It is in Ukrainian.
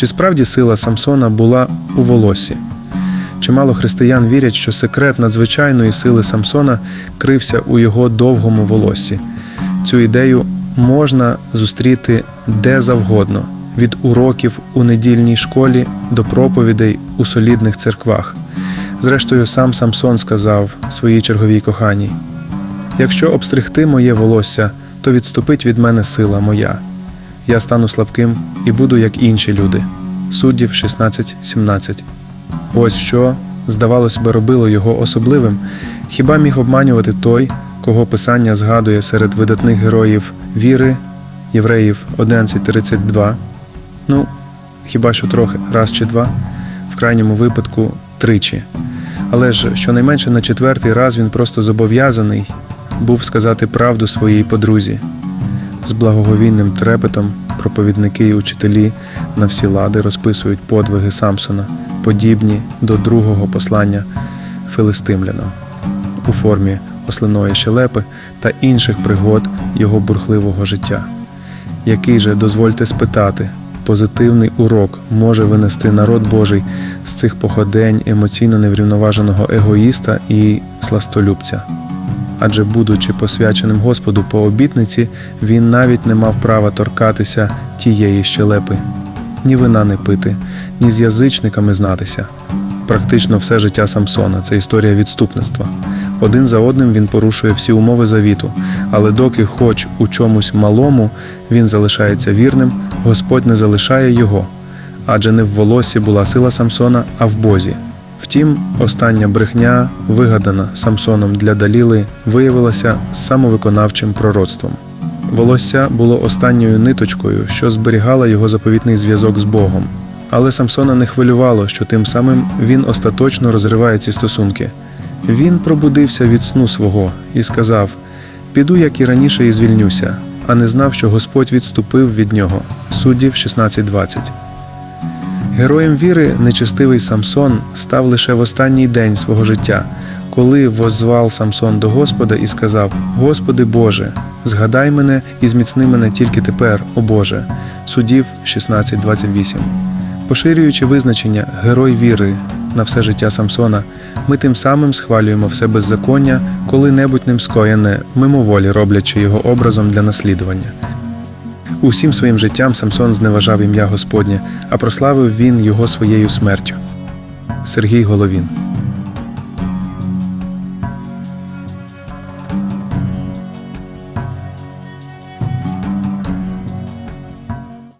Чи справді сила Самсона була у волосі? Чимало християн вірять, що секрет надзвичайної сили Самсона крився у його довгому волоссі. Цю ідею можна зустріти де завгодно від уроків у недільній школі до проповідей у солідних церквах. Зрештою, сам Самсон сказав своїй черговій коханій: Якщо обстригти моє волосся, то відступить від мене сила моя. Я стану слабким і буду як інші люди. Суддів 16.17. Ось що, здавалося би, робило його особливим. Хіба міг обманювати той, кого Писання згадує серед видатних героїв віри, євреїв 11.32? Ну, хіба що трохи, раз чи два, в крайньому випадку тричі. Але ж щонайменше на четвертий раз він просто зобов'язаний був сказати правду своїй подрузі. З благоговійним трепетом проповідники і учителі на всі лади розписують подвиги Самсона, подібні до другого послання филистимлянам у формі ослиної щелепи та інших пригод його бурхливого життя. Який же, дозвольте спитати, позитивний урок може винести народ Божий з цих походень емоційно неврівноваженого егоїста і сластолюбця? Адже, будучи посвяченим Господу по обітниці, він навіть не мав права торкатися тієї щелепи, ні вина не пити, ні з язичниками знатися. Практично все життя Самсона це історія відступництва. Один за одним він порушує всі умови завіту, але доки, хоч у чомусь малому, він залишається вірним, Господь не залишає його, адже не в волосі була сила Самсона, а в Бозі. Втім, остання брехня, вигадана Самсоном для Даліли, виявилася самовиконавчим пророцтвом. Волосся було останньою ниточкою, що зберігала його заповітний зв'язок з Богом. Але Самсона не хвилювало, що тим самим він остаточно розриває ці стосунки. Він пробудився від сну свого і сказав: Піду, як і раніше, і звільнюся, а не знав, що Господь відступив від нього. Суддів 16.20. Героєм віри нечестивий Самсон став лише в останній день свого життя, коли воззвав Самсон до Господа і сказав: Господи Боже, згадай мене і зміцни мене тільки тепер, о Боже. Судів 16.28. Поширюючи визначення герой віри на все життя Самсона, ми тим самим схвалюємо все беззаконня, коли-небудь ним скоєне, мимоволі роблячи його образом для наслідування. Усім своїм життям Самсон зневажав ім'я Господнє, а прославив він його своєю смертю. Сергій Головін